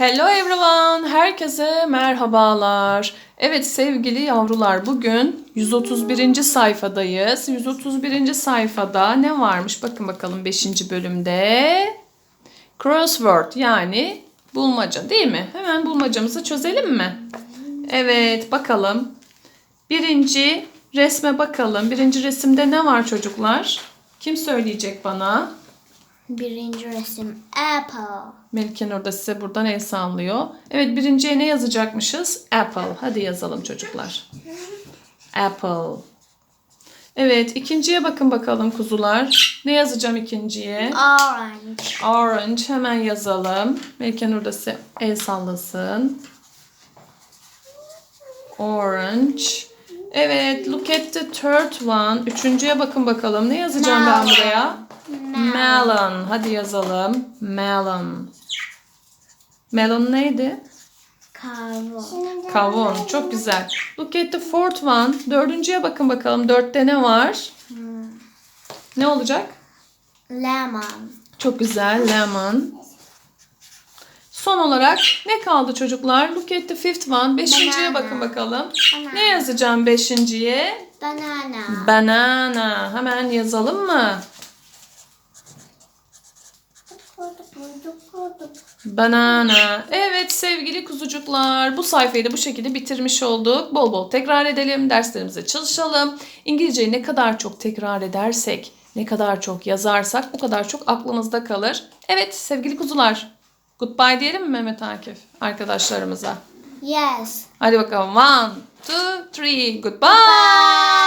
Hello everyone, herkese merhabalar. Evet sevgili yavrular, bugün 131. sayfadayız. 131. sayfada ne varmış? Bakın bakalım 5. bölümde. Crossword yani bulmaca değil mi? Hemen bulmacamızı çözelim mi? Evet, bakalım. Birinci resme bakalım. Birinci resimde ne var çocuklar? Kim söyleyecek bana? Birinci resim apple. Melike Nur da size buradan el sallıyor. Evet birinciye ne yazacakmışız? Apple. Hadi yazalım çocuklar. Apple. Evet ikinciye bakın bakalım kuzular. Ne yazacağım ikinciye? Orange. Orange. Hemen yazalım. Melike Nur da size el sallasın. Orange. Evet look at the third one. Üçüncüye bakın bakalım. Ne yazacağım ben buraya? Melon. Hadi yazalım. Melon. Melon neydi? Kavun. Kavun. Çok güzel. Look at the fourth one. Dördüncüye bakın bakalım. Dörtte ne var? Ne olacak? Lemon. Çok güzel. Lemon. Son olarak ne kaldı çocuklar? Look at the fifth one. Beşinciye Banana. bakın bakalım. Banana. Ne yazacağım beşinciye? Banana. Banana. Hemen yazalım mı? Banana. Evet sevgili kuzucuklar bu sayfayı da bu şekilde bitirmiş olduk. Bol bol tekrar edelim, derslerimize çalışalım. İngilizceyi ne kadar çok tekrar edersek, ne kadar çok yazarsak o kadar çok aklımızda kalır. Evet sevgili kuzular, goodbye diyelim mi Mehmet Akif arkadaşlarımıza? Yes. Hadi bakalım one, two, three, goodbye.